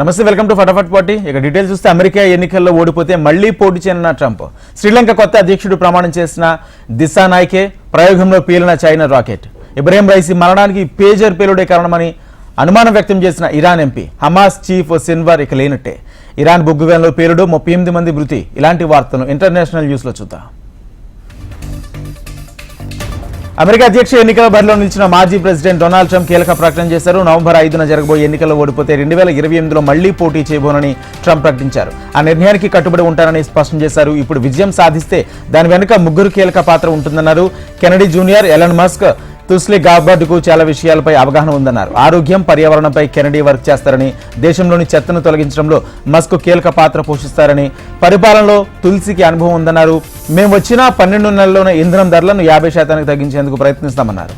నమస్తే welcome to Fatafat party. ఇక details చూస్తే అమెరికా ఎన్నికల్లో ఓడిపోతే మళ్ళీ పోటీ చేయనున్న ట్రంప్. శ్రీలంక కొత్త అధ్యక్షుడు ప్రమాణం చేసిన దిశా నాయకే ప్రయోగంలో పేలిన చైనా రాకెట్. ఇబ్రాహిం రైసీ మరణానికి పేజర్ పేలుడే కారణమని అనుమానం వ్యక్తం చేసిన Iran MP Hamas chief Sinwar ఇక లేనట్టే. ఇరాన్ బొగ్గుగంలో పేలుడు ముప్పై ఎనిమిది మంది మృతి. ఇలాంటి వార్తలను ఇంటర్నేషనల్ న్యూస్లో చూద్దాం. అమెరికా అధ్యక్ష ఎన్నికల బరిలో నిలిచిన మాజీ ప్రెసిడెంట్ డొనాల్డ్ ట్రంప్ కీలక ప్రకటన చేశారు. నవంబర్ ఐదున జరగబోయే ఎన్నికల్లో ఓడిపోతే రెండు వేల ఇరవై ఎనిమిదిలో మళ్ళీ పోటీ చేయబోనని ట్రంప్ ప్రకటించారు. ఆ నిర్ణయానికి కట్టుబడి ఉంటారని స్పష్టం చేశారు. ఇప్పుడు విజయం సాధిస్తే దాని వెనుక ముగ్గురు కీలక పాత్ర ఉంటుందన్నారు. కెనడీ జూనియర్ ఎలన్ మస్క్ తుస్లీ కు చాలా విషయాలపై అవగాహన ఉందన్నారు. ఆరోగ్యం పర్యావరణంపై కెనడీ వర్క్ చేస్తారని దేశంలోని చెత్తను తొలగించడంలో మస్క్ కీలక పాత్ర పోషిస్తారని పరిపాలనలో తులసికి అనుభవం ఉందన్నారు. మేము వచ్చిన పన్నెండు నెలల్లోనే ఇంధనం ధరలను యాభై శాతానికి తగ్గించేందుకు ప్రయత్నిస్తామన్నారు.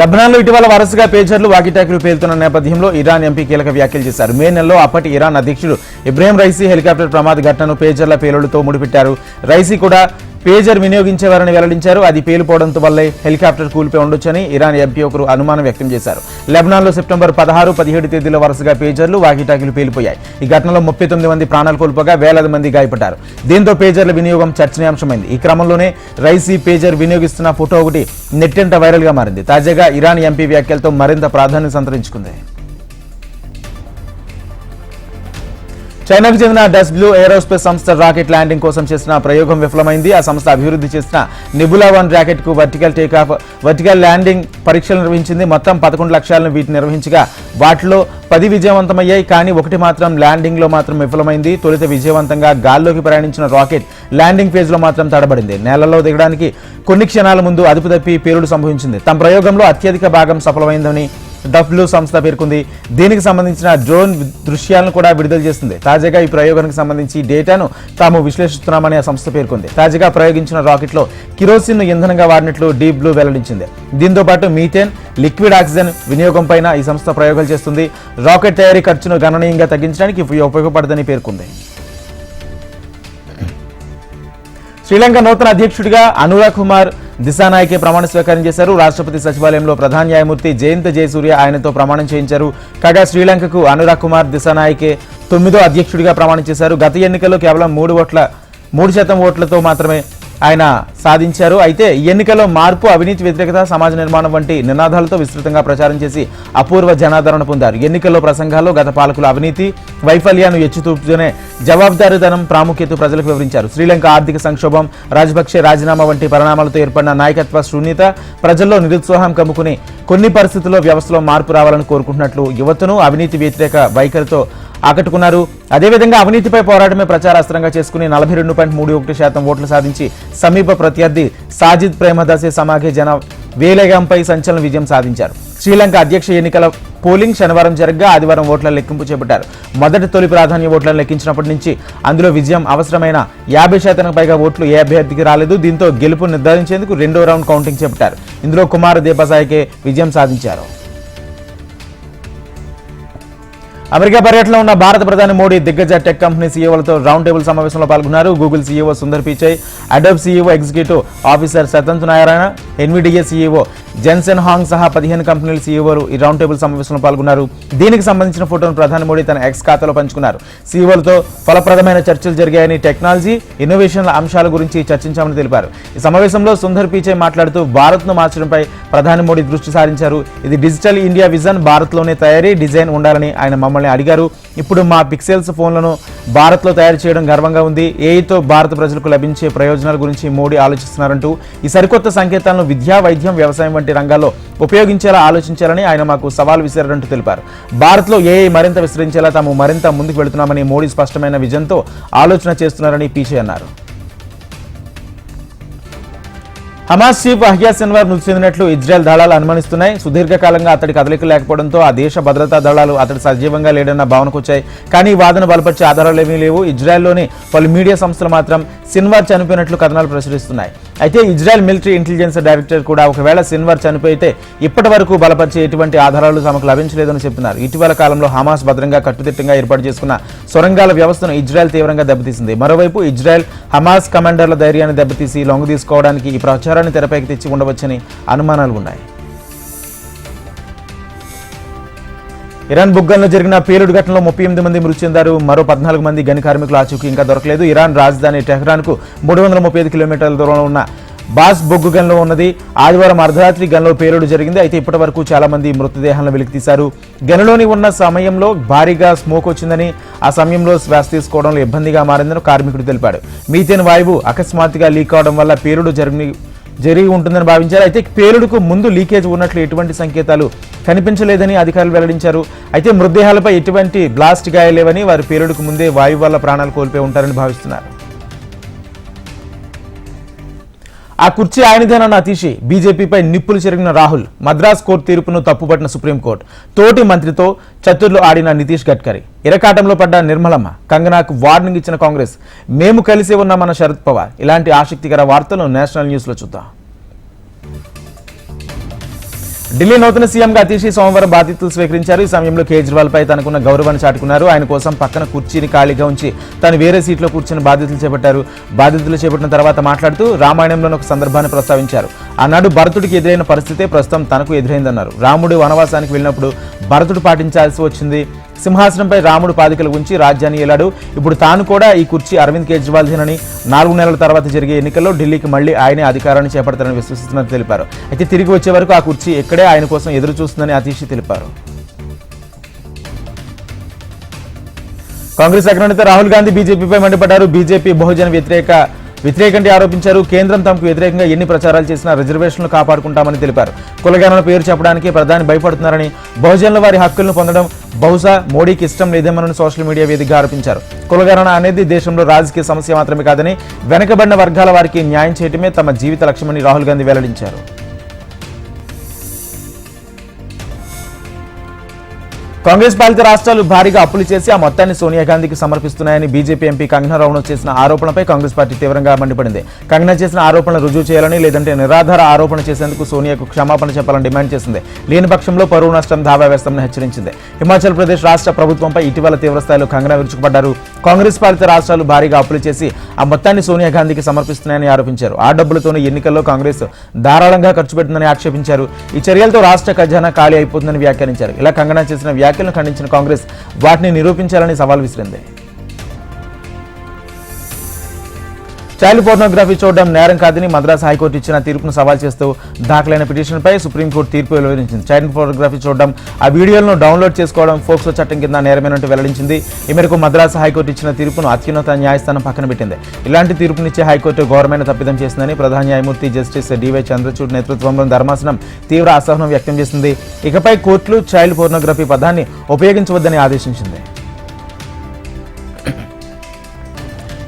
లెబనాన్లో ఇటీవల వరుసగా పేజర్లు వాకిటాకులు పేలుతున్న నేపథ్యంలో ఇరాన్ ఎంపీ కీలక వ్యాఖ్యలు చేశారు. మే నెలలో అప్పటి ఇరాన్ అధ్యక్షుడు ఇబ్రాహిం రైసీ హెలికాప్టర్ ప్రమాద ఘటనను పేజర్ల పేలుడుతో ముడిపెట్టారు. రైసీ కూడా పేజర్ వినియోగించేవారని వెల్లడించారు. అది పేలిపోవడంతో వల్లే హెలికాప్టర్ కూలిపోయి ఉండొచ్చని ఇరాన్ ఎంపీ ఒకరు అనుమానం వ్యక్తం చేశారు. లెబనాన్లో సెప్టెంబర్ పదహారు పదిహేడు తేదీల వరుసగా పేజర్లు వాకిటాకీలు పేలిపోయాయి. ఈ ఘటనలో ముప్పై తొమ్మిది మంది ప్రాణాలు కోల్పోగా వేలాది మంది గాయపడ్డారు. దీంతో పేజర్ల వినియోగం చర్చనీయాంశమైంది. ఈ క్రమంలోనే రైసీ పేజర్ వినియోగిస్తున్న ఫోటో ఒకటి నెట్టెంట వైరల్గా మారింది. తాజాగా ఇరాన్ ఎంపీ వ్యాఖ్యలతో మరింత ప్రాధాన్యం సంతరించుకుంది. చైనాకు చెందిన డస్ బ్లూ ఏరోస్పేస్ సంస్థ రాకెట్ ల్యాండింగ్ కోసం చేసిన ప్రయోగం విఫలమైంది. ఆ సంస్థ అభివృద్ధి చేసిన నిబులా వన్ రాకెట్కు వర్టికల్ టేకాఫ్ వర్టికల్ ల్యాండింగ్ పరీక్షలు నిర్వహించింది. మొత్తం పదకొండు లక్ష్యాలను వీటిని నిర్వహించగా వాటిలో పది విజయవంతమయ్యాయి. కానీ ఒకటి మాత్రం ల్యాండింగ్లో మాత్రం విఫలమైంది. తొలుత విజయవంతంగా గాల్లోకి ప్రయాణించిన రాకెట్ ల్యాండింగ్ ఫేజ్లో మాత్రం తడబడింది. నేలలో దిగడానికి కొన్ని క్షణాల ముందు అదుపు తప్పి పేలుడు సంభవించింది. తమ ప్రయోగంలో అత్యధిక భాగం సఫలమైందని డబ్ల్యూ సంస్థ పేర్కొంది. దీనికి సంబంధించిన డ్రోన్ దృశ్యాలను కూడా విడుదల చేస్తుంది. తాజాగా ఈ ప్రయోగానికి సంబంధించి డేటాను తాము విశ్లేషిస్తున్నామని ఆ సంస్థ పేర్కొంది. తాజాగా ప్రయోగించిన రాకెట్లో కిరోసిన్ ఇంధనంగా వాడినట్లు డీప్ బ్లూ వెల్లడించింది. దీంతో పాటు మీథేన్ లిక్విడ్ ఆక్సిజన్ వినియోగంపైన ఈ సంస్థ ప్రయోగాలు చేస్తుంది. రాకెట్ తయారీ ఖర్చును గణనీయంగా తగ్గించడానికి ఉపయోగపడదని పేర్కొంది. శ్రీలంక నూతన అధ్యక్షుడిగా అనురాగ్ కుమార్ దిశానాయకే ప్రమాణ స్వీకారం చేశారు. రాష్ట్రపతి సచివాలయంలో ప్రధాన న్యాయమూర్తి జయంత జయసూర్య ఆయనతో ప్రమాణం చేయించారు. కాగా శ్రీలంకకు అనురాగ్ కుమార్ దిశానాయకే తొమ్మిదో అధ్యక్షుడిగా ప్రమాణం చేశారు. గత ఎన్నికల్లో కేవలం మూడు ఓట్ల మూడు శాతం ఓట్లతో మాత్రమే ఆయన సాధించారు. అయితే ఎన్నికల్లో మార్పు అవినీతి వ్యతిరేకత సమాజ నిర్మాణం వంటి నినాదాలతో విస్తృతంగా ప్రచారం చేసి అపూర్వ జనాదరణ పొందారు. ఎన్నికల్లో ప్రసంగాల్లో గత పాలకుల అవినీతి వైఫల్యాన్ని ఎచ్చుతూపుతూనే జవాబుదారీతనం ప్రాముఖ్యత ప్రజలకు వివరించారు. శ్రీలంక ఆర్థిక సంక్షోభం రాజపక్షే రాజీనామా వంటి పరిణామాలతో ఏర్పడిన నాయకత్వ శూన్యత ప్రజల్లో నిరుత్సాహం కమ్ముకుని కొన్ని పరిస్థితుల్లో వ్యవస్థలో మార్పు రావాలని కోరుకుంటున్నట్లు యువతను అవినీతి వ్యతిరేక వైఖరితో ఆకట్టుకున్నారు. అదేవిధంగా అవినీతిపై పోరాటమే ప్రచారాస్త్రంగా చేసుకుని నలభై రెండు పాయింట్ మూడు ఒకటి శాతం ఓట్లు సాధించి సమీప ప్రత్యర్థి సాజిద్ ప్రేమదాసే సమాఖ్య జన వేలేగంపై సంచలన విజయం సాధించారు. శ్రీలంక అధ్యక్ష ఎన్నికల పోలింగ్ శనివారం జరగ్గా ఆదివారం ఓట్ల లెక్కింపు చేపట్టారు. మొదటి తొలి ప్రాధాన్య ఓట్లను లెక్కించినప్పటి నుంచి అందులో విజయం అవసరమైన యాభై శాతానికి పైగా ఓట్లు ఏ అభ్యర్థికి రాలేదు. దీంతో గెలుపు నిర్ధారించేందుకు రెండో రౌండ్ కౌంటింగ్ చేపట్టారు. ఇందులో కుమార్ దీపసాయికే విజయం సాధించారు. అమెరికా పర్యటనలో ఉన్న భారత ప్రధాని మోడీ దిగ్గజ టెక్ కంపెనీ సీఈఓలతో రౌండ్ టేబుల్ సమావేశంలో పాల్గొన్నారు. Google CEO Sundar Pichai Adobe CEO executive officer Shantanu Narayen Nvidia CEO Jensen Huang సహా పదిహేను కంపెనీల సీఈఓలు ఈ రౌండ్ టేబుల్ సమావేశంలో పాల్గొన్నారు. దీనికి సంబంధించిన ఫోటోను ప్రధాని మోడీ తన ఎక్స్ ఖాతాలో పంచుకున్నారు. సీఈఓలతో ఫలప్రదమైన చర్చలు జరిగాయని టెక్నాలజీ ఇన్నోవేషన్ల అంశాల గురించి చర్చించామని తెలిపారు. ఈ సమావేశంలో సుందర్ పీచే మాట్లాడుతూ భారత్ను మార్చడంపై ప్రధాని మోడీ దృష్టి సారించారు. ఇది డిజిటల్ ఇండియా విజన్ భారత్లోనే తయారీ డిజైన్ ఉండాలని ఆయన మమ్మల్ని అడిగారు. ఇప్పుడు మా పిక్సెల్స్ ఫోన్లను భారత్లో తయారు చేయడం గర్వంగా ఉంది. ఏఐతో భారత ప్రజలకు లభించే ప్రయోజనాల గురించి మోడీ ఆలోచిస్తున్నారంటూ ఈ సరికొత్త సంకేతాలను విద్యా వైద్యం వ్యవసాయం వంటి రంగాల్లో ఉపయోగించేలా ఆలోచించాలని ఆయన మాకు సవాల్ విసిరారంటూ తెలిపారు. భారత్లో ఏఐ మరింత విస్తరించేలా తాము మరింత ముందుకు వెళుతున్నామని మోడీ స్పష్టమైన విజన్తో ఆలోచన చేస్తున్నారని పీచే అన్నారు. హమాస్ చీఫ్ అహ్యా సిన్వార్ మృతి చెందినట్లు ఇజ్రాయెల్ దళాలు అనుమానిస్తున్నాయి. సుదీర్ఘకాలంగా అతడి కదలిక లేకపోవడంతో ఆ దేశ భద్రతా దళాలు అతడు సజీవంగా లేడన్న భావనకు వచ్చాయి. కానీ వాదన బలపరిచే ఆధారాలు ఏమీ లేవు. ఇజ్రాయెల్లోని పలు మీడియా సంస్థలు మాత్రం సిన్వార్ చనిపోయినట్లు కథనాలు ప్రచురిస్తున్నాయి. అయితే ఇజ్రాయెల్ మిలిటరీ ఇంటెలిజెన్స్ డైరెక్టర్ కూడా ఒకవేళ సిన్వర్ చనిపోయితే ఇప్పటి వరకు బలపరిచే ఎటువంటి ఆధారాలు తమకు లభించలేదని చెప్తున్నారు. ఇటీవల కాలంలో హమాస్ భద్రంగా కట్టుదిట్టంగా ఏర్పాటు చేసుకున్న సొరంగాల వ్యవస్థను ఇజ్రాయెల్ తీవ్రంగా దెబ్బతీసింది. మరోవైపు ఇజ్రాయెల్ హమాస్ కమాండర్ల ధైర్యాన్ని దెబ్బతీసి లొంగ తీసుకోవడానికి ఈ ప్రచారాన్ని తెరపైకి తెచ్చి ఉండవచ్చని అనుమానాలు ఉన్నాయి ఇరాన్ బుగ్గంలో జరిగిన పేలుడు ఘటనలో ముప్పై ఎనిమిది మంది మృతి చెందారు. మరో పద్నాలుగు మంది గని కార్మికులు ఆచూకీ ఇంకా దొరకలేదు. ఇరాన్ రాజధాని టెహ్రాన్కు మూడు వందల ముప్పై ఐదు కిలోమీటర్ల దూరంలో ఉన్న బాస్ బొగ్గు గన్లో ఉన్నది. ఆదివారం అర్ధరాత్రి గన్లో పేలుడు జరిగింది. అయితే ఇప్పటి వరకు చాలా మంది మృతదేహాలను వెలికితీశారు. గనిలోని ఉన్న సమయంలో భారీగా స్మోక్ వచ్చిందని ఆ సమయంలో శ్వాస తీసుకోవడంలో ఇబ్బందిగా మారిందని కార్మికుడు తెలిపాడు. మీథేన్ వాయువు అకస్మాత్తుగా లీక్ అవడం వల్ల పేలుడు జరిగి జరిగి ఉంటుందని భావించారు. అయితే పేలుడుకు ముందు లీకేజ్ ఉన్నట్లు ఎటువంటి సంకేతాలు కనిపించలేదని అధికారులు వెల్లడించారు. అయితే మృతదేహాలపై ఎటువంటి బ్లాస్ట్ గాయలేవని వారి పేలుడుకు ముందే వాయువు వల్ల ప్రాణాలు కోల్పోయి ఉంటారని భావిస్తున్నారు. ఆ కుర్చీ ఆయనదేనన్న అతీషి బీజేపీపై నిప్పులు చెరిగిన రాహుల్ మద్రాస్ కోర్టు తీర్పును తప్పుపట్టిన సుప్రీంకోర్టు తోటి మంత్రితో చతుర్లు ఆడిన నితీష్ గడ్కరీ. ఇరకాటంలో పడ్డ నిర్మలమ్మ కంగనాకు వార్నింగ్ ఇచ్చిన కాంగ్రెస్ మేము కలిసి ఉన్నామన్న శరద్ పవార్. ఇలాంటి ఆసక్తికర వార్తలు నేషనల్ న్యూస్లో చూద్దాం. ఢిల్లీ నూతన సీఎంగా అతీషి సోమవారం బాధ్యతలు స్వీకరించారు. ఈ సమయంలో కేజ్రీవాల్ పై తనకున్న గౌరవాన్ని చాటుకున్నారు. ఆయన కోసం పక్కన కుర్చీని ఖాళీగా ఉంచి తను వేరే సీట్లో కూర్చుని బాధ్యతలు చేపట్టారు. బాధ్యతలు చేపట్టిన తర్వాత మాట్లాడుతూ రామాయణంలోని ఒక సందర్భాన్ని ప్రస్తావించారు. ఆనాడు భరతుడికి ఎదురైన పరిస్థితే ప్రస్తుతం తనకు ఎదురైందన్నారు. రాముడు వనవాసానికి వెళ్ళినప్పుడు భరతుడు పాటించాల్సి వచ్చింది సింహాసనంపై రాముడు పాదికలు ఉంచి రాజ్యాన్ని ఏలాడు. ఇప్పుడు తాను కూడా ఈ కుర్చీ అరవింద్ కేజ్రీవాల్ దినని నాలుగు నెలల తర్వాత జరిగే ఎన్నికల్లో ఢిల్లీకి మళ్ళీ ఆయనే అధికారాన్ని చేపడతారని విశ్వసిస్తున్నట్టు తెలిపారు. అయితే తిరిగి వచ్చే వరకు ఆ కుర్చీ ఇక్కడే ఆయన కోసం ఎదురు చూస్తుందని అతీషి తెలిపారు. కాంగ్రెస్ అగ్రనేత రాహుల్ గాంధీ బీజేపీపై మండిపడ్డారు. బీజేపీ బహుజన వ్యతిరేక వ్యతిరేకంగా ఆరోపించారు. కేంద్రం తమకు వ్యతిరేకంగా ఎన్ని ప్రచారాలు చేసినా రిజర్వేషన్లు కాపాడుకుంటామని తెలిపారు. కులగణన పేరు చెప్పడానికి ప్రధాని భయపడుతున్నారని బహుజనుల వారి హక్కులను పొందడం బహుశా మోడీకి ఇష్టం లేదేమోనని సోషల్ మీడియా వేదికగా ఆరోపించారు. కులగణన అనేది దేశంలో రాజకీయ సమస్య మాత్రమే కాదని వెనకబడిన వర్గాల వారికి న్యాయం చేయటమే తమ జీవిత లక్ష్యమని రాహుల్ గాంధీ వెల్లడించారు. కాంగ్రెస్ పాలిత రాష్ట్రాలు భారీగా అప్పులు చేసి ఆ మొత్తాన్ని సోనియా గాంధీకి సమర్పిస్తున్నాయని బీజేపీ ఎంపీ కంగనా రౌనక్ చేసిన ఆరోపణపై కాంగ్రెస్ పార్టీ తీవ్రంగా మండిపడింది. కంగనా చేసిన ఆరోపణలు రుజువు చేయాలని లేదంటే నిరాధార ఆరోపణ చేసేందుకు సోనియాకు క్షమాపణ చెప్పాలని డిమాండ్ చేసింది. లేని పక్షంలో పరువు నష్టం దావా వేస్తామని హెచ్చరించింది. హిమాచల్ ప్రదేశ్ రాష్ట్ర ప్రభుత్వంపై ఇటీవల తీవ్రస్థాయిలో కంగనా విరుచుకుపడ్డారు. కాంగ్రెస్ పాలిత రాష్ట్రాలు భారీగా అప్పులు చేసి ఆ మొత్తాన్ని సోనియా గాంధీకి సమర్పిస్తున్నాయని ఆరోపించారు. ఆ డబ్బులతోనే ఎన్నికల్లో కాంగ్రెస్ ధారాళంగా ఖర్చు పెట్టిందని ఆక్షేపించారు. ఈ చర్యలతో రాష్ట్ర ఖజానా ఖాళీ అయిపోతుందని వ్యాఖ్యానించారు. ఇలా కంగనా చేసిన వ్యాఖ్యలను ఖండించిన కాంగ్రెస్ వాటిని నిరూపించాలని సవాల్ విసిరింది. చైల్డ్ పోర్నోగ్రఫీ చూడడం నేరం కాదని మద్రాస్ హైకోర్టు ఇచ్చిన తీర్పును సవాల్ చేస్తూ దాఖలైన పిటిషన్పై సుప్రీంకోర్టు తీర్పు వెలువరించింది. చైల్డ్ పోర్నోగ్రఫీ చూడడం ఆ వీడియోలను డౌన్లోడ్ చేసుకోవడం ఫోక్సో చట్టం కింద నేరమైనట్టు వెల్లడించింది. ఈ మేరకు మద్రాసు హైకోర్టు ఇచ్చిన తీర్పును అత్యున్నత న్యాయస్థానం పక్కన పెట్టింది. ఇలాంటి తీర్పునిచ్చే హైకోర్టు ఘోరమైన తప్పిదం చేసిందని ప్రధాన న్యాయమూర్తి జస్టిస్ డివై చంద్రచూడ్ నేతృత్వంలో ధర్మాసనం తీవ్ర అసహనం వ్యక్తం చేసింది. ఇకపై కోర్టులు చైల్డ్ పోర్నోగ్రఫీ పదాన్ని ఉపయోగించవద్దని ఆదేశించింది.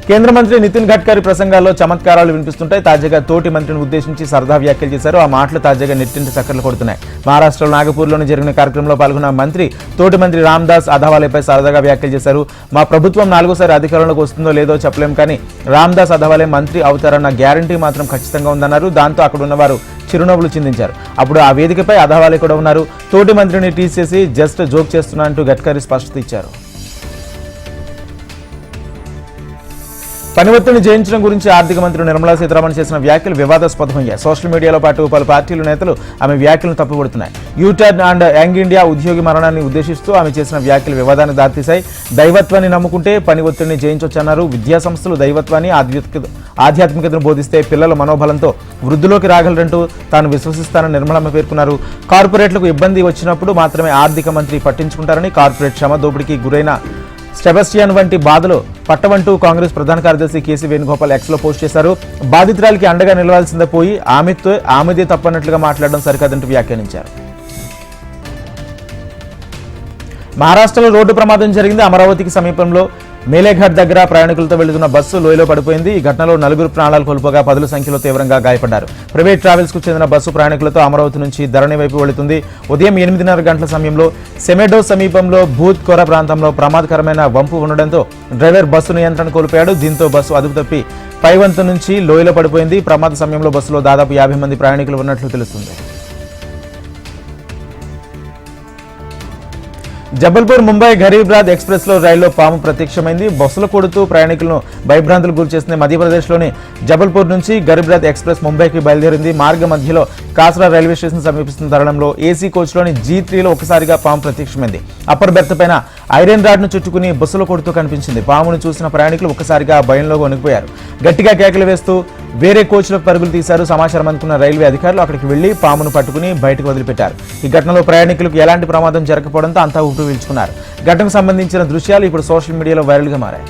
కేంద్ర మంత్రి నితిన్ గడ్కరీ ప్రసంగాల్లో చమత్కారాలు వినిపిస్తుంటాయి. తాజాగా తోటి మంత్రిని ఉద్దేశించి సరదా వ్యాఖ్యలు చేశారు. ఆ మాటలు తాజాగా నెట్టింటి చక్కర్లు కొడుతున్నాయి. మహారాష్ట్రలో నాగపూర్లోని జరిగిన కార్యక్రమంలో పాల్గొన్న మంత్రి తోటి మంత్రి రామ్దాస్ అధవాలేపై సరదాగా వ్యాఖ్యలు చేశారు. మా ప్రభుత్వం నాలుగోసారి అధికారంలోకి వస్తుందో లేదో చెప్పలేం కానీ రామ్దాస్ అధవాలే మంత్రి అవుతారన్న గ్యారంటీ మాత్రం ఖచ్చితంగా ఉందన్నారు. దాంతో అక్కడ ఉన్నవారు చిరునవ్వులు చిందించారు. అప్పుడు ఆ వేదికపై అధవాలే కూడా ఉన్నారు. తోటి మంత్రిని టీస్ జస్ట్ జోక్ చేస్తున్నా అంటూ గడ్కరీ స్పష్టత ఇచ్చారు. పని ఒత్తిడిని జయించడం గురించి ఆర్థిక మంత్రి నిర్మలా సీతారామన్ చేసిన వ్యాఖ్యలు వివాదాస్పదమయ్యాయి సోషల్ మీడియాలో పాటు పలు పార్టీల నేతలు ఆమె వ్యాఖ్యలను తప్పుపడుతున్నాయి యూటర్న్ అండ్ యంగ్ ఇండియా ఉద్యోగి మరణాన్ని ఉద్దేశిస్తూ ఆమె చేసిన వ్యాఖ్యలు వివాదాన్ని దారితీశాయి. దైవత్వాన్ని నమ్ముకుంటే పని ఒత్తిడిని జయించొచ్చన్నారు. విద్యా సంస్థలు దైవత్వాన్ని ఆధ్యాత్మిక ఆధ్యాత్మికతను బోధిస్తే పిల్లల మనోబలంతో వృద్ధిలోకి రాగలరంటూ తాను విశ్వసిస్తానని నిర్మలమ్మ పేర్కొన్నారు. కార్పొరేట్లకు ఇబ్బంది వచ్చినప్పుడు మాత్రమే ఆర్థిక మంత్రి పట్టించుకుంటారని కార్పొరేట్ శ్రమ దోపిడీకి గురైన స్టెబస్టియన్ వంటి బాధలు పట్టవంటూ కాంగ్రెస్ ప్రధాన కార్యదర్శి కేసీ వేణుగోపాల్ ఎక్స్లో పోస్ట్ చేశారు. బాధితురాలికి అండగా నిలవాల్సిందే పోయి ఆమెతో ఆమెదే తప్పన్నట్లుగా మాట్లాడడం సరికాదంటూ వ్యాఖ్యానించారు. మహారాష్ట్రలో రోడ్డు ప్రమాదం జరిగింది. అమరావతికి సమీపంలో మేలేఘాట్ దగ్గర ప్రయాణికులతో వెళుతున్న బస్సు లోయలో పడిపోయింది. ఈ ఘటనలో నలుగురు ప్రాణాలు కోల్పోగా పదుల సంఖ్యలో తీవ్రంగా గాయపడ్డారు. ప్రైవేట్ ట్రావెల్స్కు చెందిన బస్సు ప్రయాణికులతో అమరావతి నుంచి ధరణి వైపు వెళుతుంది. ఉదయం ఎనిమిదిన్నర గంటల సమయంలో సెమెడో సమీపంలో భూత్ కొర ప్రాంతంలో ప్రమాదకరమైన వంపు ఉండడంతో డ్రైవర్ బస్సు నియంత్రణ కోల్పోయాడు. దీంతో బస్సు అదుపు తప్పి పైవంతు నుంచి లోయలో పడిపోయింది. ప్రమాద సమయంలో బస్సులో దాదాపు యాభై మంది ప్రయాణికులు ఉన్నట్లు తెలుస్తుంది. జబల్పూర్ ముంబై గరీబ్ రాత్ ఎక్స్ప్రెస్లో రైల్లో పాము ప్రత్యక్షమైంది. బస్సులు కొడుతూ ప్రయాణికులను భయభ్రాంతులు గురి మధ్యప్రదేశ్లోని జబల్పూర్ నుంచి గరీబ్ రాత్ ఎక్స్ప్రెస్ ముంబైకి బయలుదేరింది. మార్గ మధ్యలో కాసరా రైల్వే స్టేషన్ సమీపిస్తున్న తరుణంలో ఏసీ కోచ్లోని జీ త్రీలో ఒకసారిగా పాము ప్రత్యక్షమైంది. అప్పర్ బెర్త్ పైన ఐరన్ రాడ్ను చుట్టుకుని బస్సులు కొడుతూ కనిపించింది. పామును చూసిన ప్రయాణికులు ఒకసారిగా భయంలో వణికిపోయారు. గట్టిగా కేకలు వేస్తూ వేరే కోచ్లకు పరుగులు తీశారు. సమాచారం అందుకున్న రైల్వే అధికారులు అక్కడికి వెళ్ళి పామును పట్టుకుని బయటకు వదిలిపెట్టారు. ఈ ఘటనలో ప్రయాణికులకు ఎలాంటి ప్రమాదం జరగకపోవడంతో అంతా ఊపిరి పీల్చుకున్నారు ఘటనకు సంబంధించిన దృశ్యాలు ఇప్పుడు సోషల్ మీడియాలో వైరల్గా మారాయి.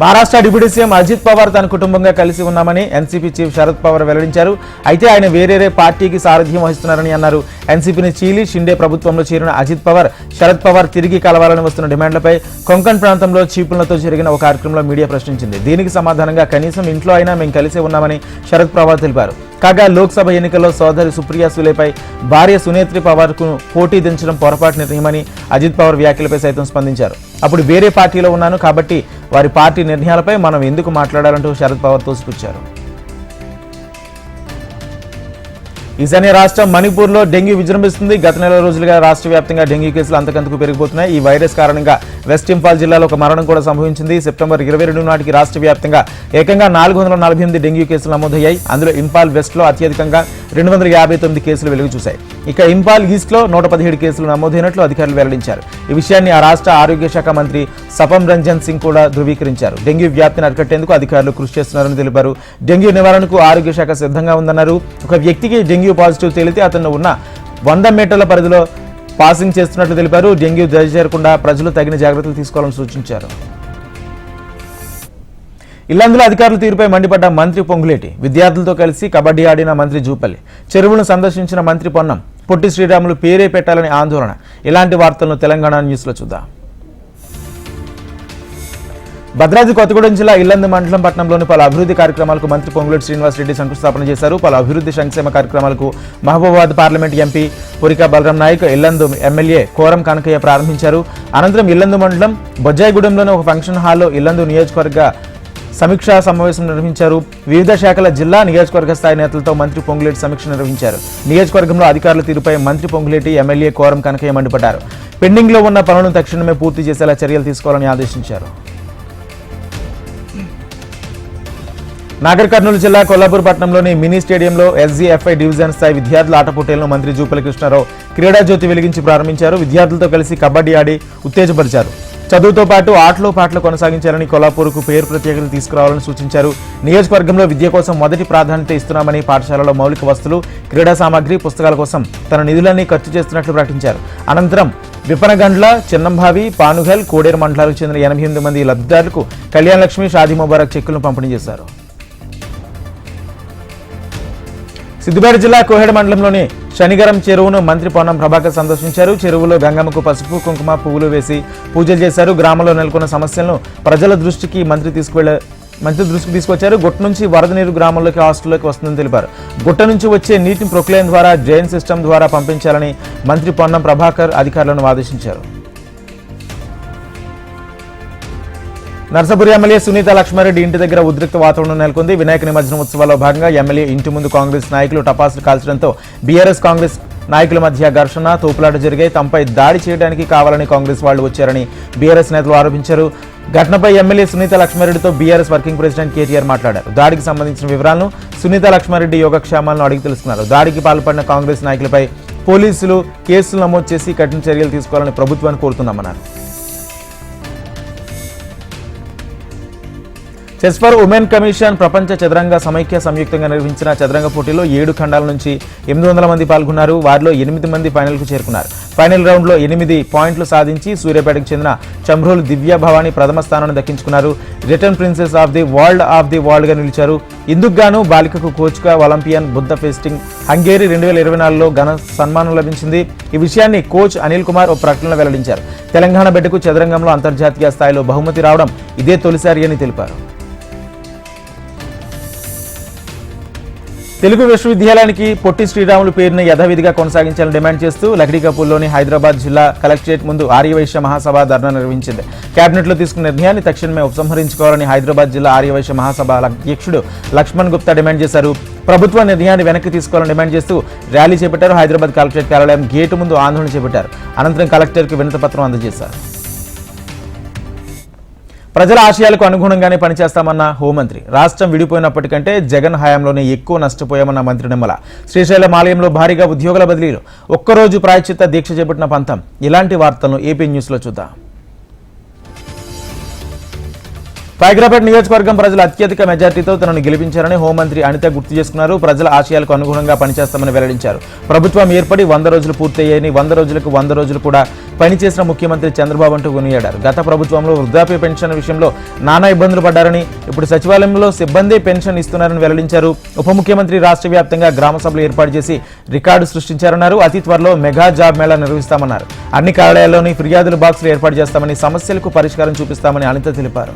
మహారాష్ట్ర డిప్యూటీ సీఎం అజిత్ పవార్ తన కుటుంబంగా కలిసి ఉన్నామని ఎన్సీపీ చీఫ్ శరద్ పవార్ వెల్లడించారు. అయితే ఆయన వేరేరే పార్టీకి సారథ్యం వహిస్తున్నారని అన్నారు. ఎన్సీపీని చీలి షిండే ప్రభుత్వంలో చేరిన అజిత్ పవార్ శరద్ పవార్ తిరిగి కలవాలని వస్తున్న డిమాండ్లపై కొంకణ్ ప్రాంతంలో చీపులతో జరిగిన ఒక కార్యక్రమంలో మీడియా ప్రశ్నించింది. దీనికి సమాధానంగా కనీసం ఇంట్లో అయినా మేము కలిసే ఉన్నామని శరద్ పవార్ తెలిపారు. కాగా లోక్సభ ఎన్నికల్లో సోదరి సుప్రియా సులేపై భార్య సునేత్రి పవార్కు పోటీ దించడం పొరపాటు నిర్ణయమని అజిత్ పవార్ వ్యాఖ్యలపై సైతం స్పందించారు. అప్పుడు వేరే పార్టీలో ఉన్నాను కాబట్టి వారి పార్టీ నిర్ణయాలపై మనం ఎందుకు మాట్లాడాలంటూ శరద్ పవార్ తోసిపుచ్చారు. ఈశాన్య రాష్ట్రం మణిపూర్లో డెంగ్యూ విజృంభిస్తుంది. గత నెల రోజులుగా రాష్ట్ర వ్యాప్తంగా డెంగ్యూ కేసులు అంతకంతకు పెరిగిపోతున్నాయి. ఈ వైరస్ కారణంగా వెస్ట్ ఇంఫాల్ జిల్లాలో ఒక మరణం కూడా సంభవించింది. సెప్టెంబర్ ఇరవై రెండు నాటికి రాష్ట్ర వ్యాప్తంగా ఏకంగా నాలుగు వందల నలభై ఎనిమిది డెంగ్యూ కేసులు నమోదయ్యాయి. అందులో ఇంఫాల్ వెస్ట్లో అత్యధికంగా రెండు వందల యాభై తొమ్మిది కేసులు వెలుగు చూశాయి ఇక ఇంపాల్ ఈస్ట్లో నూట పదిహేడు కేసులు నమోదైనట్లు అధికారులు వెల్లడించారు. ఈ విషయాన్ని ఆ రాష్ట్ర ఆరోగ్య శాఖ మంత్రి సపం రంజన్ సింగ్ కూడా ధృవీకరించారు. డెంగ్యూ వ్యాప్తిని అరికట్టేందుకు అధికారులు కృషి చేస్తున్నారని తెలిపారు. డెంగ్యూ నివారణకు ఆరోగ్య శాఖ సిద్ధంగా ఉందన్నారు. ఒక వ్యక్తికి డెంగ్యూ పాజిటివ్ తేలితే అతను ఉన్న వంద మీటర్ల పరిధిలో పాసింగ్ చేస్తున్నట్లు తెలిపారు. డెంగ్యూ దరి చేరకుండా ప్రజలు తగిన జాగ్రత్తలు తీసుకోవాలని సూచించారు. ఇల్లందులో అధికారుల తీరుపై మండిపడ్డ మంత్రి పొంగులేటి విద్యార్థులతో కలిసి కబడ్డీ ఆడిన మంత్రి జూపల్లి చెరువులను సందర్శించిన మంత్రి పొన్నం పొట్టి శ్రీరాములు పేరే పెట్టాలని ఆందోళన. ఇలాంటి వార్తలను తెలంగాణ న్యూస్లో చూద్దాం. భద్రాద్రి కొత్తగూడెం జిల్లా ఇల్లందు మండలం పట్టణంలోని పలు అభివృద్ధి కార్యక్రమాలకు మంత్రి పొంగులేటి శ్రీనివాస్ రెడ్డి శంకుస్థాపన చేశారు. పలు అభివృద్ధి సంక్షేమ కార్యక్రమాలకు Mahabubabad parliament MP Porika Balaram Naik Illandu MLA Koram Kanakaiah ప్రారంభించారు. అనంతరం ఇల్లందు మండలం బొజ్జాయిగూడెంలోని ఒక ఫంక్షన్ హాల్లో ఇల్లందు నియోజకవర్గ సమీక్షా సమావేశం నిర్వహించారు. వివిధ శాఖల జిల్లా నియోజకవర్గ స్థాయి నేతలతో మంత్రి పొంగులేటి సమీక్ష నిర్వహించారు. నియోజకవర్గంలో అధికారుల తీరుపై మంత్రి పొంగులేటి ఎమ్మెల్యే కోరం కనకయ్య మండిపడ్డారు. పెండింగ్లో ఉన్న పనులను తక్షణమే పూర్తి చేసేలా చర్యలు తీసుకోవాలని ఆదేశించారు. నాగర్ కర్నూలు జిల్లా కొల్లాపూర్ పట్టణంలోని మినీ స్టేడియంలో ఎస్జీఎఫ్ఐ డివిజన్ స్థాయి విద్యార్థుల ఆట పోటీలను మంత్రి జూపల కృష్ణారావు క్రీడా జ్యోతి వెలిగించి ప్రారంభించారు. విద్యార్థులతో కలిసి కబడ్డీ ఆడి ఉత్తేజపరిచారు. చదువుతో పాటు ఆటలు పాటలు కొనసాగించాలని కొల్లాపూర్కు పేరు ప్రత్యేకతలు తీసుకురావాలని సూచించారు. నియోజకవర్గంలో విద్య కోసం మొదటి ప్రాధాన్యత ఇస్తున్నామని పాఠశాలలో మౌలిక వస్తువులు క్రీడా సామాగ్రి పుస్తకాల కోసం తన నిధులన్నీ ఖర్చు చేస్తున్నట్లు ప్రకటించారు. అనంతరం విపనగండ్ల చిన్నంభావి పానుగల్ కోడేరు మండలాలకు చెందిన ఎనభై ఎనిమిది మంది లబ్ధిదారులకు కళ్యాణ లక్ష్మి షాదీ ముబారక్ చెక్కులను పంపిణీ చేశారు. సిద్దిపేట జిల్లా కోహెడ మండలంలోని శనిగరం చెరువును మంత్రి పొన్నం ప్రభాకర్ సందర్శించారు. చెరువులో గంగమ్మకు పసుపు కుంకుమ పువ్వులు వేసి పూజలు చేశారు. గ్రామంలో నెలకొన్న సమస్యలను ప్రజల దృష్టికి మంత్రి తీసుకువెళ్ళ మంత్రి దృష్టికి తీసుకొచ్చారు. గుట్ట నుంచి వరద నీరు గ్రామంలోకి హాస్టల్లోకి వస్తుందని తెలిపారు. గుట్ట నుంచి వచ్చే నీటిని ప్రొక్లైన్ ద్వారా డ్రైన్ సిస్టమ్ ద్వారా పంపించాలని మంత్రి పొన్నం ప్రభాకర్ అధికారులను ఆదేశించారు. నర్సపురి ఎమ్మెల్యే సునీత లక్ష్మారెడ్డి ఇంటి దగ్గర ఉద్రిక్త వాతావరణం నెలకొంది. వినాయక నిమజ్జన ఉత్సవాల్లో భాగంగా ఎమ్మెల్యే ఇంటి ముందు కాంగ్రెస్ నాయకులు టపాసులు కాల్చడంతో బీఆర్ఎస్ కాంగ్రెస్ నాయకుల మధ్య ఘర్షణ తోపులాట జరిగాయి. తమపై దాడి చేయడానికి కావాలని కాంగ్రెస్ వాళ్ళు వచ్చారని బీఆర్ఎస్ నేతలు ఆరోపించారు. ఘటనపై ఎమ్మెల్యే సునీత లక్ష్మారెడ్డితో బీఆర్ఎస్ వర్కింగ్ ప్రెసిడెంట్ కేటీఆర్ మాట్లాడారు. దాడికి సంబంధించిన వివరాలను సునీత లక్ష్మారెడ్డి యోగక్షేమాలను అడిగి తెలుసుకున్నారు. దాడికి పాల్పడిన కాంగ్రెస్ నాయకులపై పోలీసులు కేసులు నమోదు చేసి కఠిన చర్యలు తీసుకోవాలని ప్రభుత్వాన్ని కోరుతున్నామన్నారు. చెస్ ఫర్ ఉమెన్ కమిషన్ ప్రపంచ చదరంగ సమైక్య సంయుక్తంగా నిర్వహించిన చదరంగ పోటీలో ఏడు ఖండాల నుంచి ఎనిమిది వందల మంది పాల్గొన్నారు. వారిలో ఎనిమిది మంది ఫైనల్కు చేరుకున్నారు. ఫైనల్ రౌండ్లో ఎనిమిది పాయింట్లు సాధించి సూర్యాపేటకు చెందిన చంబ్రోలు దివ్య భవాని ప్రథమ స్థానాన్ని దక్కించుకున్నారు. Return princess of the world of the వరల్డ్గా నిలిచారు. ఇందుకు గాను బాలికకు కోచ్గా ఒలింపియన్ బుద్ధ ఫెస్టింగ్ హంగేరి రెండు వేల ఇరవై నాలుగులో ఘన సన్మానం లభించింది. ఈ విషయాన్ని కోచ్ అనిల్ కుమార్ ఓ ప్రకటనలో వెల్లడించారు. తెలంగాణ బిడ్డకు చదరంగంలో అంతర్జాతీయ స్థాయిలో బహుమతి రావడం ఇదే తొలిసారి అని తెలిపారు. తెలుగు విశ్వవిద్యాలయానికి పొట్టి శ్రీరాములు పేరును యథావిధిగా కొనసాగించాలని డిమాండ్ చేస్తూ లక్డీకపూర్లోని హైదరాబాద్ జిల్లా కలెక్టరేట్ ముందు ఆర్యవైశ్య మహాసభ ధర్నా నిర్వహించింది. కేబినెట్లో తీసుకున్న నిర్ణయాన్ని తక్షణమే ఉపసంహరించుకోవాలని హైదరాబాద్ జిల్లా ఆర్యవైశ్య మహాసభ అధ్యక్షుడు లక్ష్మణ్ గుప్తా డిమాండ్ చేశారు. ప్రభుత్వ నిర్ణయాన్ని వెనక్కి తీసుకోవాలని డిమాండ్ చేస్తూ ర్యాలీ చేపట్టారు. హైదరాబాద్ కలెక్టరేట్ కార్యాలయం గేటు ముందు ఆందోళన చేపట్టారు. అనంతరం కలెక్టర్కి వినతిపత్రం అందజేశారు. ప్రజల ఆశయాలకు అనుగుణంగానే పనిచేస్తామన్న హోంమంత్రి. రాష్ట్రం విడిపోయినప్పటికంటే జగన్ హయాంలోనే ఎక్కువ నష్టపోయామన్న మంత్రి నిమ్మల శ్రీశైలం ఆలయంలో భారీగా ఉద్యోగుల బదిలీలు. ఒక్కరోజు ప్రాయశ్చిత్త దీక్ష చేపట్టిన పంతం. ఇలాంటి వార్తలను ఏపీ న్యూస్లో చూద్దాం. హైదరాబాద్ నియోజకవర్గం ప్రజలు అత్యధిక మెజార్టీతో తనను గెలిపించారని హోంమంత్రి అనిత గుర్తు చేసుకున్నారు. ప్రజల ఆశయాలకు అనుగుణంగా పనిచేస్తామని వెల్లడించారు. ప్రభుత్వం ఏర్పడి వంద రోజులు పూర్తయ్యాయని వంద రోజులకు వంద రోజులు కూడా పనిచేసిన ముఖ్యమంత్రి చంద్రబాబు అంటూ కొనియాడారు గత ప్రభుత్వంలో వృద్ధాప్య పెన్షన్ విషయంలో నానా ఇబ్బందులు పడ్డారని ఇప్పుడు సచివాలయంలో సిబ్బంది పెన్షన్ ఇస్తున్నారని వెల్లడించారు. ఉప ముఖ్యమంత్రి రాష్ట్ర వ్యాప్తంగా గ్రామ సభలు ఏర్పాటు చేసి రికార్డు సృష్టించారన్నారు. అతి త్వరలో మెగా జాబ్ మేళా నిర్వహిస్తామన్నారు. అన్ని కార్యాలయాల్లోని ఫిర్యాదుల బాక్సులు ఏర్పాటు చేస్తామని సమస్యలకు పరిష్కారం చూపిస్తామని అనిత తెలిపారు.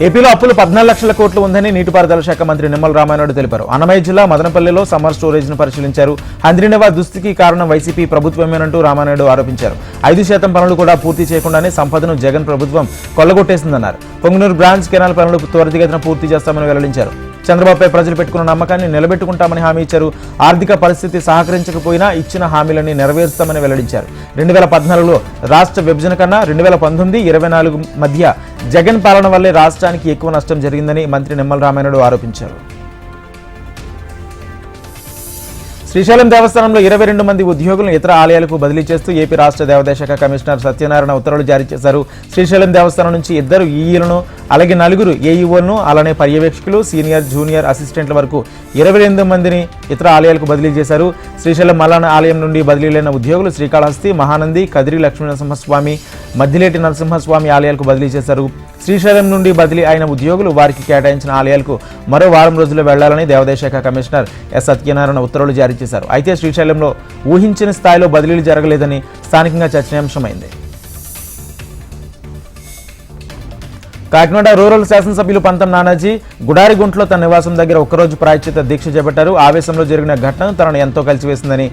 ఏపీలో అప్పులు పద్నాలుగు లక్షల కోట్లు ఉందని నీటిపారుదల శాఖ మంత్రి నిమ్మల రామానాయుడు తెలిపారు. అన్నమయ్య జిల్లా మదనపల్లిలో సమ్మర్ స్టోరేజ్ను పరిశీలించారు. హంద్రీనవా దుస్థితికి కారణం వైసీపీ ప్రభుత్వమేనంటూ రామానాయుడు ఆరోపించారు. ఐదు శాతం పనులు కూడా పూర్తి చేయకుండానే సంపదను జగన్ ప్రభుత్వం కొల్లగొట్టేసిందన్నారు. పొంగునూరు బ్రాంచ్ కెనాల్ పనులు త్వరితగతిన పూర్తి చేస్తామని వెల్లడించారు. చంద్రబాబుపై ప్రజలు పెట్టుకున్న నమ్మకాన్ని నిలబెట్టుకుంటామని హామీ ఇచ్చారు. ఆర్థిక పరిస్థితి సహకరించకపోయినా ఇచ్చిన హామీలని నెరవేరుస్తామని వెల్లడించారు. రెండు వేల పద్నాలుగులో రాష్ట్ర విభజన కన్నా రెండు వేల పంతొమ్మిది ఇరవై నాలుగు మధ్య జగన్ పాలన వల్లే రాష్ట్రానికి ఎక్కువ నష్టం జరిగిందని మంత్రి నిమ్మల రామాయణుడు ఆరోపించారు. శ్రీశైలం దేవస్థానంలో ఇరవై రెండు మంది ఉద్యోగులను ఇతర ఆలయాలకు బదిలీ చేస్తూ ఏపీ రాష్ట్ర దేవదేశాఖ శాఖ కమిషనర్ సత్యనారాయణ ఉత్తర్వులు జారీ చేశారు. శ్రీశైలం దేవస్థానం నుంచి ఇద్దరు ఈఈలను అలాగే నలుగురు ఏఈఓలను అలానే పర్యవేక్షకులు సీనియర్ జూనియర్ అసిస్టెంట్ల వరకు ఇరవై ఎనిమిది మందిని ఇతర ఆలయాలకు బదిలీ చేశారు. శ్రీశైలం మల్లాన ఆలయం నుండి బదిలీలైన ఉద్యోగులు శ్రీకాళహస్తి మహానంది కదిరి లక్ష్మీనరసింహస్వామి మద్దిలేటి నరసింహస్వామి ఆలయాలకు బదిలీ చేశారు. శ్రీశైలం నుండి బదిలీ అయిన ఉద్యోగులు వారికి కేటాయించిన ఆలయాలకు మరో వారం రోజుల్లో వెళ్ళాలని దేవాదాయ శాఖ కమిషనర్ ఎస్ సత్యనారాయణ ఉత్తర్వులు జారీ చేశారు. అయితే శ్రీశైలంలో ఊహించిన స్థాయిలో బదిలీలు జరగలేదని స్థానికంగా చర్చనీయాంశమైంది. కాకినాడ రూరల్ శాసనసభ్యులు పంతం నానాజీ గుడారిగుంట్లో తన నివాసం దగ్గర ఒక్కరోజు ప్రాయశ్చిత దీక్ష చేపట్టారు. ఆవేశంలో జరిగిన ఘటన తనను ఎంతో కలిసివేసిందని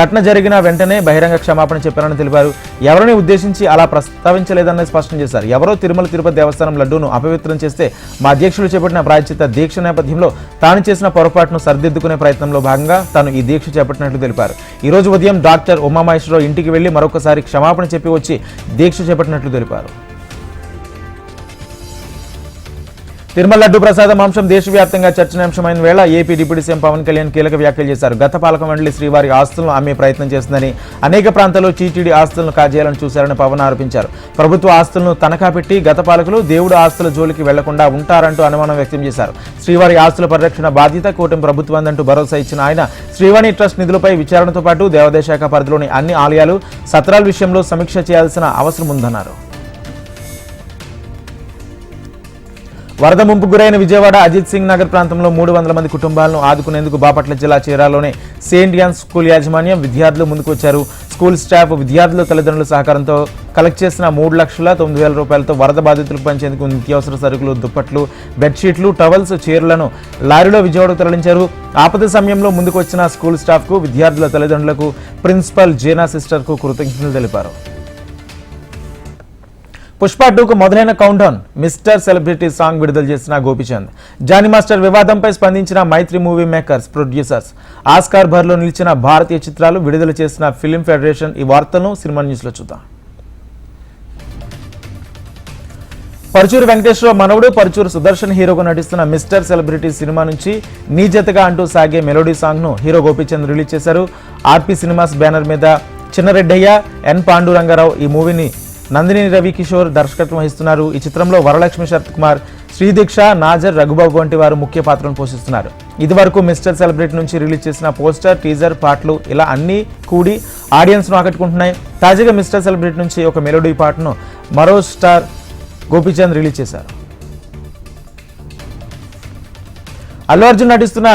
ఘటన జరిగిన వెంటనే బహిరంగ క్షమాపణ చెప్పారని తెలిపారు. ఎవరిని ఉద్దేశించి అలా ప్రస్తావించలేదని స్పష్టం చేశారు. ఎవరో తిరుమల తిరుపతి దేవస్థానం లడ్డూను అపవిత్రం చేస్తే మా అధ్యక్షులు చేపట్టిన ప్రాయశ్చిత దీక్ష నేపథ్యంలో తాను చేసిన పొరపాటును సరిదిద్దుకునే ప్రయత్నంలో భాగంగా తాను ఈ దీక్ష చేపట్టినట్లు తెలిపారు. ఈ రోజు ఉదయం డాక్టర్ ఉమామహేశ్వరరావు ఇంటికి వెళ్ళి మరొకసారి క్షమాపణ చెప్పి వచ్చి దీక్ష చేపట్టినట్లు తెలిపారు. తిరుమల లడ్డు ప్రసాదం అంశం దేశవ్యాప్తంగా చర్చనాంశమైన వేళ AP deputy CM Pawan Kalyan కీలక వ్యాఖ్యలు చేశారు. గత పాలక మండలి శ్రీవారి ఆస్తులను అమ్మే ప్రయత్నం చేస్తుందని అనేక ప్రాంతాల్లో టీటీడీ ఆస్తులను కాజేయాలని చూశారని పవన్ ఆరోపించారు. ప్రభుత్వ ఆస్తులను తనఖా పెట్టి గత పాలకులు దేవుడు ఆస్తుల జోలికి వెళ్ళకుండా ఉంటారంటూ అనుమానం వ్యక్తం చేశారు. శ్రీవారి ఆస్తుల పరిరక్షణ బాధ్యత కూటమి ప్రభుత్వందంటూ భరోసా ఇచ్చిన ఆయన శ్రీవాణి ట్రస్ట్ నిధులపై విచారణతో పాటు దేవాదాయ శాఖ పరిధిలోని అన్ని ఆలయాలు సత్రాల విషయంలో సమీక్ష చేయాల్సిన అవసరం ఉందన్నారు. వరద ముంపు గురైన విజయవాడ అజిత్ సింగ్ నగర్ ప్రాంతంలో మూడు వందల మంది కుటుంబాలను ఆదుకునేందుకు బాపట్ల జిల్లా చీరాలోనే సెయింట్ యాన్ స్కూల్ యాజమాన్యం విద్యార్థులు ముందుకు వచ్చారు స్కూల్ స్టాఫ్ విద్యార్థుల తల్లిదండ్రుల సహకారంతో కలెక్ట్ చేసిన మూడు లక్షల తొమ్మిది వేల రూపాయలతో వరద బాధితులకు పంచేందుకు నిత్యావసర సరుకులు దుప్పట్లు బెడ్షీట్లు టవల్స్ చీరలను లారీలో విజయవాడకు తరలించారు. ఆపద సమయంలో ముందుకు వచ్చిన స్కూల్ స్టాఫ్కు విద్యార్థుల తల్లిదండ్రులకు ప్రిన్సిపల్ జీనా సిస్టర్కు కృతజ్ఞతలు తెలిపారు. పుష్ప టూకు మొదలైన కౌంటౌన్ మిస్టర్ సెలబ్రిటీ సాంగ్ విడుదల చేసిన గోపిచంద్ జానీ మాస్టర్ వివాదంపై స్పందించిన Mythri movie makers producers Oscar బర్లో నిలిచిన భారతీయ చిత్రాలు విడుదల చేసిన ఫిలిం ఫెడరేషన్ ఈ వార్తను సినిమా న్యూస్లో చూద్దాం. పరుచూరు వెంకటేశ్వర మనవడు పరుచూరు సుదర్శన్ హీరోగా నటిస్తున్న మిస్టర్ సెలబ్రిటీ సినిమా నుంచి నీ జతగా అంటూ సాగే మెలోడీ సాంగ్ను హీరో గోపీచంద్ రిలీజ్ చేశారు. ఆర్పి సినిమాస్ బ్యానర్ మీద చిన్నరెడ్డయ్య ఎన్ పాండురంగారావు ఈ మూవీని నందిని రవి కిషోర్ దర్శకత్వం వహిస్తున్నారు. ఈ చిత్రంలో వరలక్ష్మి శరత్ కుమార్ శ్రీదీక్ష నాజర్ రఘుబాబు వంటి వారు ముఖ్య పాత్రను పోషిస్తున్నారు. ఇదివరకు మిస్టర్ సెలబ్రిటీ నుంచి రిలీజ్ చేసిన పోస్టర్ టీజర్ పాటలు ఇలా అన్నీ కూడి ఆడియన్స్ను ఆకట్టుకుంటున్నాయి. తాజాగా మిస్టర్ సెలబ్రిటీ నుంచి ఒక మెలోడీ పాటను మరో స్టార్ గోపీచంద్ రిలీజ్ చేశారు. అల్లు అర్జున్ నటిస్తున్న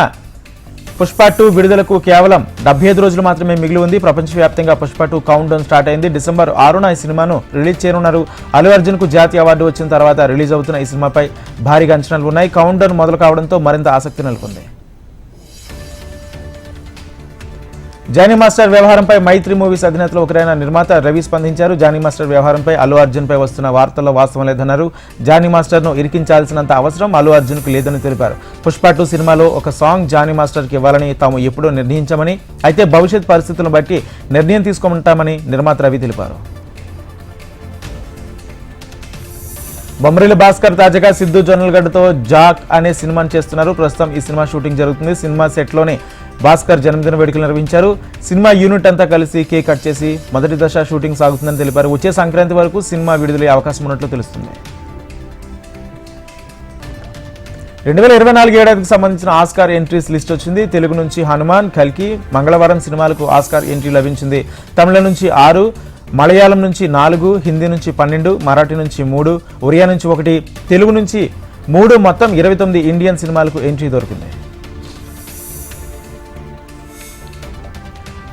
పుష్ప టూ విడుదలకు కేవలం డెబ్బై ఐదు రోజులు మాత్రమే మిగిలి ఉంది. ప్రపంచవ్యాప్తంగా Pushpa two count down start అయింది. డిసెంబర్ ఆరున ఈ సినిమాను రిలీజ్ చేయనున్నారు. అల్లు అర్జున్కు జాతీయ అవార్డు వచ్చిన తర్వాత రిలీజ్ అవుతున్న ఈ సినిమాపై భారీగా అంచనాలు ఉన్నాయి. కౌంట్ డౌన్ మొదలు కావడంతో మరింత ఆసక్తి నెలకొంది. జానీ మాస్టర్ వ్యవహారంపై మైత్రి మూవీస్ అధినేతలు ఒకరైన నిర్మాత రవి స్పందించారు. జానీ మాస్టర్ వ్యవహారంపై అల్లు అర్జున్ పై వస్తున్న వార్తల్లో వాస్తవం లేదన్నారు. జానీ మాస్టర్ను ఇరికించాల్సినంత అవసరం అల్లు అర్జున్కు లేదని తెలిపారు. పుష్ప టూ సినిమాలో ఒక సాంగ్ జానీ మాస్టర్కి ఇవ్వాలని తాము ఎప్పుడూ నిర్ణయించమని అయితే భవిష్యత్ పరిస్థితులను బట్టి నిర్ణయం తీసుకుంటామని నిర్మాత రవి తెలిపారు. బొమ్మరిల భాస్కర్ తాజాగా సిద్ధు జొన్నలగడ్డతో జాక్ అనే సినిమాను చేస్తున్నారు. ప్రస్తుతం ఈ సినిమా షూటింగ్ జరుగుతుంది. సినిమా సెట్లోనే భాస్కర్ జన్మదిన వేడుకలు నిర్వహించారు. సినిమా యూనిట్ అంతా కలిసి కేక్ కట్ చేసి మొదటి దశ షూటింగ్ సాగుతుందని తెలిపారు. వచ్చే సంక్రాంతి వరకు సినిమా విడుదలయ్యే అవకాశం ఉన్నట్లు తెలుస్తుంది. రెండు వేల ఇరవై నాలుగు ఏడాదికి సంబంధించిన ఆస్కార్ ఎంట్రీస్ లిస్ట్ వచ్చింది. తెలుగు నుంచి హనుమాన్ కల్కి మంగళవారం సినిమాలకు ఆస్కార్ ఎంట్రీ లభించింది. తమిళ నుంచి ఆరు మలయాళం నుంచి నాలుగు హిందీ నుంచి పన్నెండు మరాఠీ నుంచి మూడు ఒరియా నుంచి ఒకటి తెలుగు నుంచి మూడు మొత్తం ఇరవై తొమ్మిది ఇండియన్ సినిమాలకు ఎంట్రీ దొరికింది.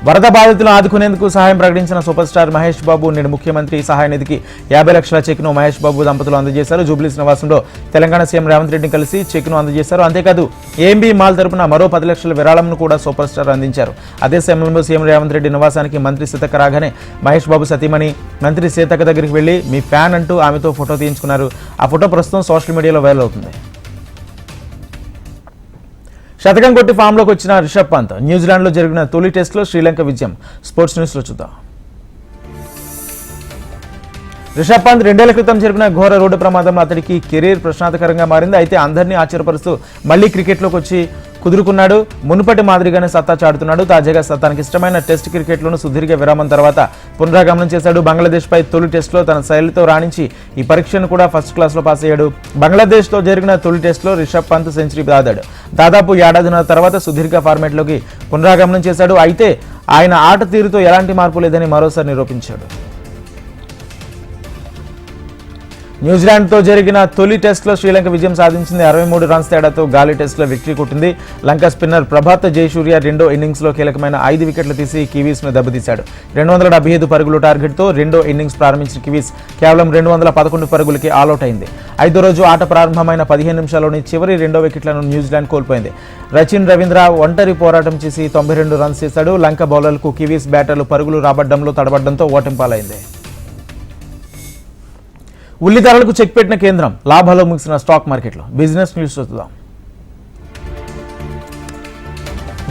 వరద బాధితులను ఆదుకునేందుకు సహాయం ప్రకటించిన సూపర్ స్టార్ మహేష్ బాబు నేడు ముఖ్యమంత్రి సహాయ నిధికి యాభై లక్షల చెక్ను మహేష్ బాబు దంపతులు అందజేశారు. జూబ్లీస్ నివాసంలో తెలంగాణ సీఎం రేవంత్ రెడ్డిని కలిసి చెక్ను అందజేశారు. అంతేకాదు ఏఎంబీ మాల్ తరపున మరో పది లక్షల విరాళంను కూడా సూపర్ స్టార్ అందించారు. అదే సమయంలో సీఎం రేవంత్ రెడ్డి నివాసానికి మంత్రి సీతక్క రాగానే మహేష్ బాబు సతీమణి మంత్రి సీతక్క దగ్గరికి వెళ్ళి మీ ఫ్యాన్ అంటూ ఆమెతో ఫోటో తీయించుకున్నారు. ఆ ఫోటో ప్రస్తుతం సోషల్ మీడియాలో వైరల్ అవుతుంది. శతకం కొట్టి ఫామ్లోకి వచ్చిన రిషబ్ పంత్ న్యూజిలాండ్లో జరిగిన తొలి టెస్ట్లో శ్రీలంక విజయం. స్పోర్ట్స్ న్యూస్లో చూద్దాం. రిషబ్ పంత్ రెండేళ్ళ క్రితం జరిగిన ఘోర రోడ్డు ప్రమాదంలో అతడికి కెరీర్ ప్రశ్నార్థకరంగా మారింది. అయితే అందరినీ ఆశ్చర్యపరుస్తూ మళ్ళీ క్రికెట్లోకి వచ్చి కుదురుకున్నాడు. మునుపటి మాదిరిగానే సత్తా చాటుతున్నాడు. తాజాగా తనకి ఇష్టమైన టెస్ట్ క్రికెట్లోనూ సుదీర్ఘ విరామం తర్వాత పునరాగమనం చేశాడు. బంగ్లాదేశ్పై తొలి టెస్ట్లో తన శైలితో రాణించి ఈ పరీక్షను కూడా ఫస్ట్ క్లాస్లో పాస్ అయ్యాడు. బంగ్లాదేశ్తో జరిగిన తొలి టెస్ట్లో రిషబ్ పంత్ సెంచరీ దాదాడు. దాదాపు ఏడాదిన్నర తర్వాత సుదీర్ఘ ఫార్మేట్లోకి పునరాగమనం చేశాడు. అయితే ఆయన ఆట తీరుతో ఎలాంటి మార్పు లేదని మరోసారి నిరూపించాడు. న్యూజిలాండ్తో జరిగిన తొలి టెస్టులో శ్రీలంక విజయం సాధించింది. అరవై మూడు రన్స్ తేడాతో గాలి టెస్ట్లో విక్టరీ కొట్టింది. లంక స్పిన్నర్ ప్రభాత్ జయసూర్య రెండో ఇన్నింగ్స్లో కీలకమైన ఐదు వికెట్లు తీసి కివీస్ను దెబ్బతీశాడు. రెండు వందల డెబ్బై ఐదు పరుగులు టార్గెట్తో రెండో ఇన్నింగ్స్ ప్రారంభించిన కివీస్ కేవలం రెండు వందల పదకొండు పరుగులకి ఆలౌట్ అయింది ఐదో రోజు ఆట ప్రారంభమైన పదిహేను నిమిషాల్లోని చివరి రెండో వికెట్లను న్యూజిలాండ్ కోల్పోయింది. రచిన్ రవీంద్ర ఒంటరి పోరాటం చేసి తొంభై రెండు రన్స్ చేశాడు. లంక బౌలర్లకు కివీస్ బ్యాటర్లు పరుగులు రాబడ్డంలో తడబడ్డంతో ఓటంపాలైంది ఉల్లి ధరలకు చెక్ పెట్టిన కేంద్రం లాభాలు ముగిసిన స్టాక్ మార్కెట్లో. బిజినెస్ న్యూస్ చూద్దాం.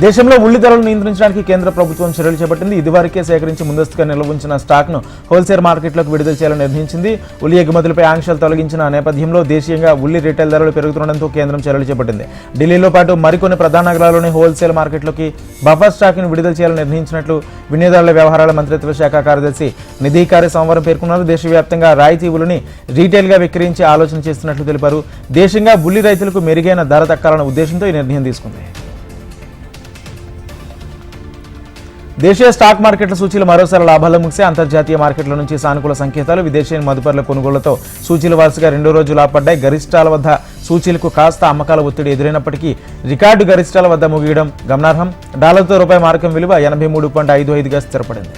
దేశంలో ఉల్లి ధరలను నియంత్రించడానికి కేంద్ర ప్రభుత్వం చర్యలు చేపట్టింది. ఇదివరకే సేకరించి ముందస్తుగా నిల్వ ఉంచిన స్టాక్ను హోల్సేల్ మార్కెట్లోకి విడుదల చేయాలని నిర్ణయించింది. ఉల్లి ఎగుమతులపై ఆంక్షలు తొలగించిన నేపథ్యంలో దేశీయంగా ఉల్లి రిటైల్ ధరలు పెరుగుతుండడంతో కేంద్రం చర్యలు చేపట్టింది. ఢిల్లీలో పాటు మరికొన్ని ప్రధాన నగరాల్లోని హోల్సేల్ మార్కెట్లోకి బఫర్ స్టాక్ను విడుదల చేయాలని నిర్ణయించినట్లు వినియోగదారుల వ్యవహారాల మంత్రిత్వ శాఖ కార్యదర్శి నిధి కార్య సోమవారం పేర్కొన్నారు. దేశవ్యాప్తంగా రాయితీ ఉల్లిని రీటైల్గా విక్రయించే ఆలోచన చేస్తున్నట్లు తెలిపారు. దేశంగా ఉల్లి రైతులకు మెరుగైన ధర దక్కాలన్న ఉద్దేశంతో ఈ నిర్ణయం తీసుకుంది. దేశీయ స్టాక్ మార్కెట్ల సూచీలు మరోసారి లాభాల్లో ముగిసే అంతర్జాతీయ మార్కెట్ల నుంచి సానుకూల సంకేతాలు. విదేశీ మదుపర్ల కొనుగోళ్ళతో సూచీలు వరుసగా రెండో రోజు లాభపడ్డాయి గరిష్టాల వద్ద సూచీలకు కాస్త అమ్మకాల ఒత్తిడి ఎదురైనప్పటికీ రికార్డు గరిష్టాల వద్ద ముగియడం గమనార్హం. డాలర్తో రూపాయి మార్కం విలువ ఎనభై మూడు పాయింట్ ఐదు ఐదుగా స్థిరపడింది.